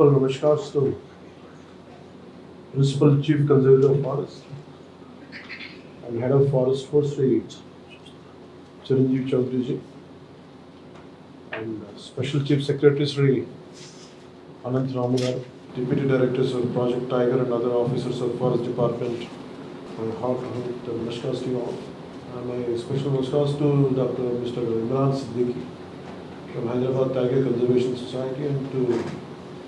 नमस्कार नमस्कारस्तु principal chief conservator of forest and head of forest for state Chiranjeevi Chaudhary ji and special chief secretary Shri Anant Ram deputy directors of project tiger and other officers of forest department and heart heart नमस्कारस्तु and my special नमस्कारस्तु doctor mister Imran Siddiqui from Hyderabad Tiger Conservation Society and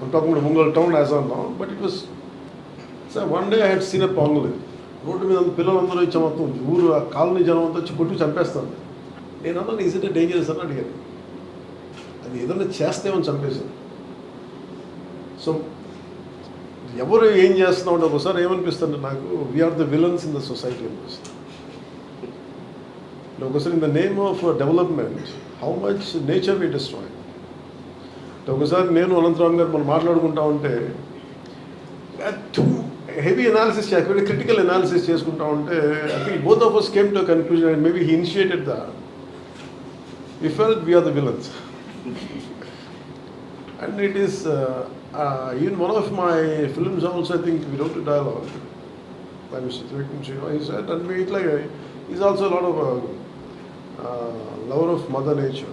I'm talking about Ungol town as on now, but it was. So one day I had seen a pangolin. రోడ్డు మీద పిల్లలందరూ ఇచ్చే మొత్తం ఊరు ఆ colony జనం అంతా వచ్చి కొట్టి చంపేస్తాను నేను అన్నాను ఈజ్ ఇట్ డేంజరస్ అని అడిగాను అది ఏదైనా చేస్తేమని చంపేశాను సో ఎవరు ఏం చేస్తున్నా ఒకసారి ఏమనిపిస్తుంది నాకు we are the villains in the society అనిపిస్తుంది. ఒకసారి in the name of development how much nature we destroy ఒకసారి నేను అనంతరామ్ గారు మనం మాట్లాడుకుంటా ఉంటే హెవీ అనాలిసిస్ చేసి క్రిటికల్ అనాలిసిస్ చేసుకుంటా ఉంటే I think both of us came to conclusion and maybe he initiated the we fell we are the villains and it is even one of my films also I think we wrote dialogue by Mr. Trivikram Shiva. He said, and we, it's like, he's also a lot of a uh, lover of Mother Nature.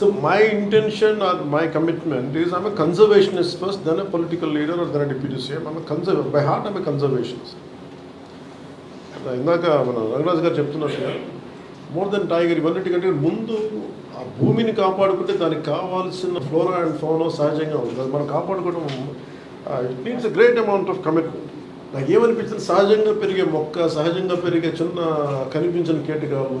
so my intention or my commitment is I'm conservationist first then a political leader or then deputy CM I'm conserve by heart I'm conservationist ఇందాక మన రంగరాజు గారు చెప్తున్నట్టుగా more than tiger ఇవన్నిటికంటే ముందు ఆ భూమిని కాపాడుకుంటే దానికి కావాల్సిన flora and ఫోనో సహజంగా ఉంది. అది మనం కాపాడుకోవడం it needs a great amount of commitment నాకు ఏమనిపించింది? సహజంగా పెరిగే మొక్క సహజంగా పెరిగే చిన్న కనిపించిన కీటకాలు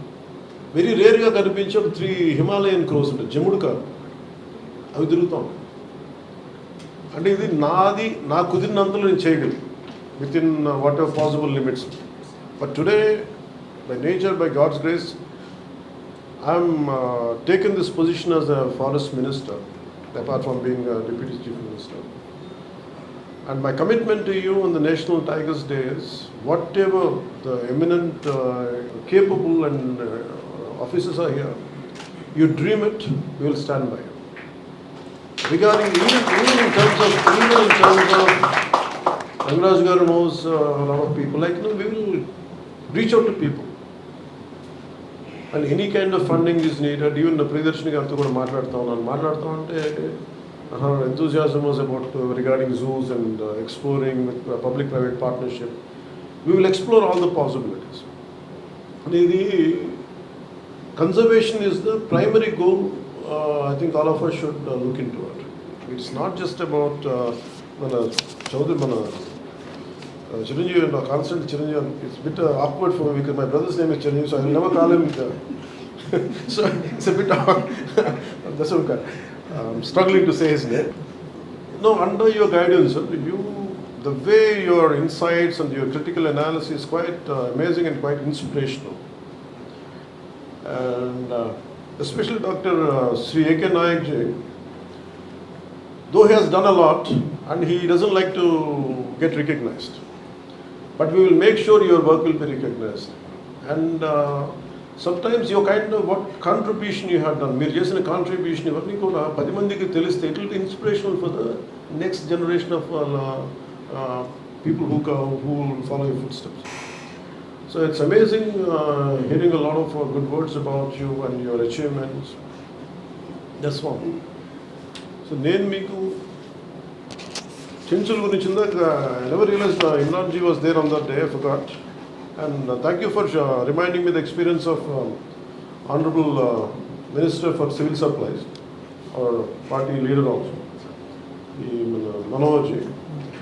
వెరీ రేర్గా కనిపించే ఒక త్రీ హిమాలయన్ క్రోస్ ఉంటాయి జముడు కాదు. అవి తిరుగుతాం. అంటే ఇది నాది నా కుదిరినంతలో నేను చేయగలను. Within whatever possible limits but today by nature by god's grace I'm taken this position as a forest minister apart from being deputy chief minister And my commitment to you on the National Tigers Day is whatever the eminent, uh, capable, and uh, officers are here, you dream it, we will stand by you. Regarding even, even in terms of even in terms of Rangraj Garu knows uh, a lot of people. Like you know, we will reach out to people. And any kind of funding is needed. Even the Pridarshini గారితో కూడా మాట్లాడుతూ ఉన్నాను మాట్లాడుతూ ఉంటే her enthusiasm was about uh, regarding zoos and uh, exploring with uh, public-private partnership. We will explore all the possibilities. ఇది conservation is the primary goal. Uh, I think all of us should uh, look into it. It's not just about uh, మన చౌదరి మన uh, Chiranjeevi, no, constant Chiranjeevi. It's a bit uh, awkward for me because my brother's name is Chiranjeevi, so I will never call him. Uh, so it's a bit awkward. That's okay. I'm struggling to say his name. No, under your guidance, uh, you, the way your insights and your critical analysis is quite uh, amazing and quite inspirational. And uh, especially Dr. Uh, Sri A.K. Nayak ji, though he has done a lot and he doesn't like to get recognized, but we will make sure your work will be recognized. And uh, sometimes your kind of what contribution you have done, మీరు చేసిన contribution ఇవన్నీ కూడా పది మందికి తెలిస్తే it will be inspirational for the next generation of people who who follow you footsteps So it's amazing uh, hearing a lot of uh, good words about you and your achievements. That's one. So నేను మీకు చెంచుల గురించి ఇందాక never realise Imran ji was there on that day forgot and thank you for reminding me the experience of honourable minister for civil supplies our party leader also ఈ మన Manohar G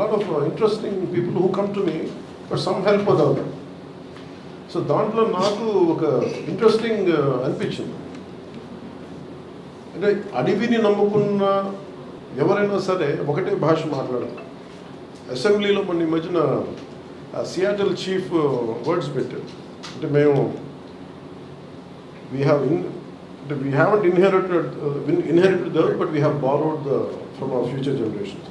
lot of interesting people who come to me but some help అవుతారు so దాంట్లో నాకు ఒక interesting uh, అనిపించింది. అంటే అడవిని నమ్ముకున్న ఎవరైనా సరే ఒకటే భాష మాట్లాడాలి అసెంబ్లీలో మొన్న ఈ మధ్యన సియాటల్ చీఫ్ వర్డ్స్ పెట్టారు. అంటే మేము వీ హ్యావ్ ఇన్ అంటే we have inherited inherited the but we have borrowed the from our future generations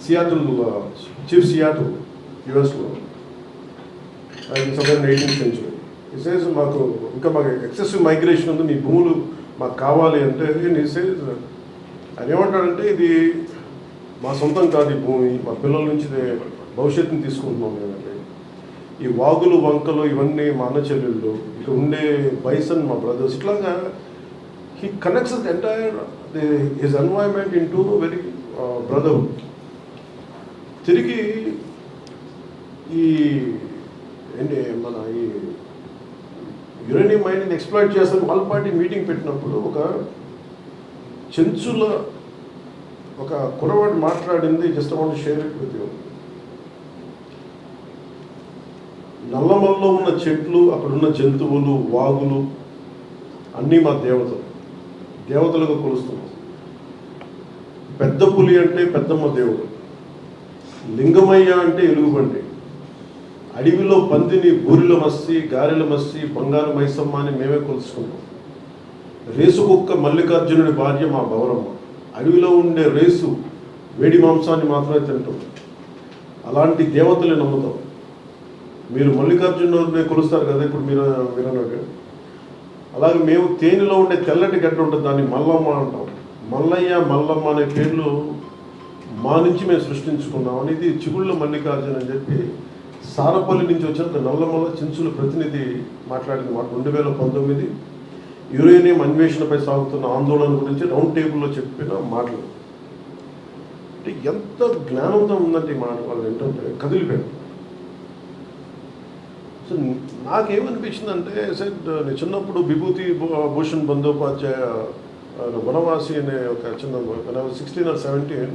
Seattle chief Seattle యుఎస్లో సెవెన్ ఎయిటీన్త్ సెంచురీ ఇసేజ్ మాకు ఇంకా మాకు ఎక్సెసివ్ మైగ్రేషన్ ఉంది మీ భూములు మాకు కావాలి అంటే ఇసేజ్ ఆయన ఏమంటాడంటే ఇది మా సొంతం కాదు ఈ భూమి మా పిల్లల నుంచి భవిష్యత్తుని తీసుకుంటున్నాం మేమంటే ఈ వాగులు వంకలు ఇవన్నీ మా అన్న చెల్లెళ్ళు ఇక్కడ ఉండే బైసన్ మా బ్రదర్స్ ఇట్లాగా he connects entire his environment in to very brotherhood తిరిగి ఈ ఏంటి మన ఈ యురేనియం మైనింగ్ ఎక్స్ప్లాయిట్ చేస్తాను వాళ్ళ పార్టీ మీటింగ్ పెట్టినప్పుడు ఒక చెంచుల ఒక కురవాడు మాట్లాడింది just want share with you. నల్లమల్లో ఉన్న చెట్లు అక్కడ ఉన్న జంతువులు వాగులు అన్నీ మా దేవతలు. దేవతలుగా కొలుస్తున్నాం పెద్ద పులి అంటే పెద్దమ్మ దేవుడు. లింగమయ్య అంటే ఎలుగుబంటి. అడవిలో పందిని బూరిల మస్సి గారెల మస్సి బంగారు మైసమ్మ అని మేమే కొలుసుకుంటాం. రేసు కుక్క మల్లికార్జునుడి భార్య మా గౌరమ్మ. అడవిలో ఉండే రేసు వేడి మాంసాన్ని మాత్రమే తింటాం. అలాంటి దేవతలే నమ్ముతాం. మీరు మల్లికార్జునుడిని కొలుస్తారు కదా ఇప్పుడు మీరు మీరు అలాగే మేము తేనెలో ఉండే తెల్లటి గడ్డ ఉంటుంది దాన్ని మల్లమ్మ అంటాం. మల్లయ్య మల్లమ్మ అనే పేర్లు మా నుంచి మేము సృష్టించుకున్నాం అనేది చిగుళ్ళ మల్లికార్జున అని చెప్పి సారపల్లి నుంచి వచ్చిన నల్లమల్ల చించుల ప్రతినిధి మాట్లాడింది మాకు రెండు వేల పంతొమ్మిది. యురేనియం అన్వేషణపై సాగుతున్న ఆందోళన గురించి రౌండ్ టేబుల్లో చెప్పిన మాటలు. అంటే ఎంత జ్ఞానంతో ఉందంటే ఈ మాట వాళ్ళు ఏంటంటే కదిలిపోయాడు సో నాకేమనిపించింది అంటే సెట్ నేను చిన్నప్పుడు విభూతి భూ- భూషణ్ బందోపాధ్యాయ వనవాసి అనే ఒక చిన్న sixteen or seventeen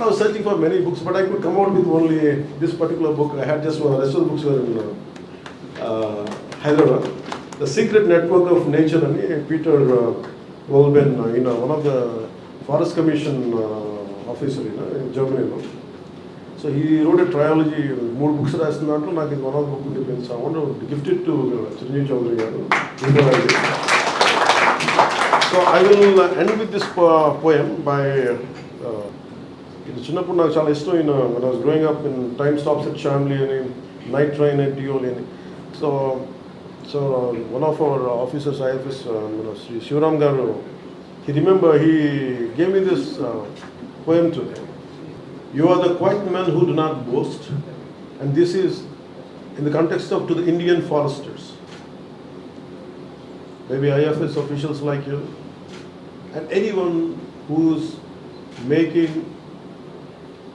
but I was searching for many books but I could come out with only this particular book I had just rest of books Hyderabad the secret network of nature అని Peter వోల్బెన్ ఈయన one of the forest commission officer ఈయన జర్మనీలో so ఈ road trilogy మూడు books రాసిన దాంట్లో నాకు ఇది వన్ ఆఫ్ బుక్ ఉండిపోయింది so amount gifted to Chiranjeevi Chowdary garu so I will end with this poem bye ఇది చిన్నప్పుడు నాకు చాలా ఇష్టం ఈయన మన growing up in time stops at Shamli అని నైట్ ట్రైన్ ఎట్ డియోలి అని so So uh, one of our officers, IFS, uh, you know, Sri Shivaram Garu, he remember he gave me this uh, poem today. You are the quiet men who do not boast, and this is in the context of to the Indian foresters. Maybe IFS officials like you, and anyone who's making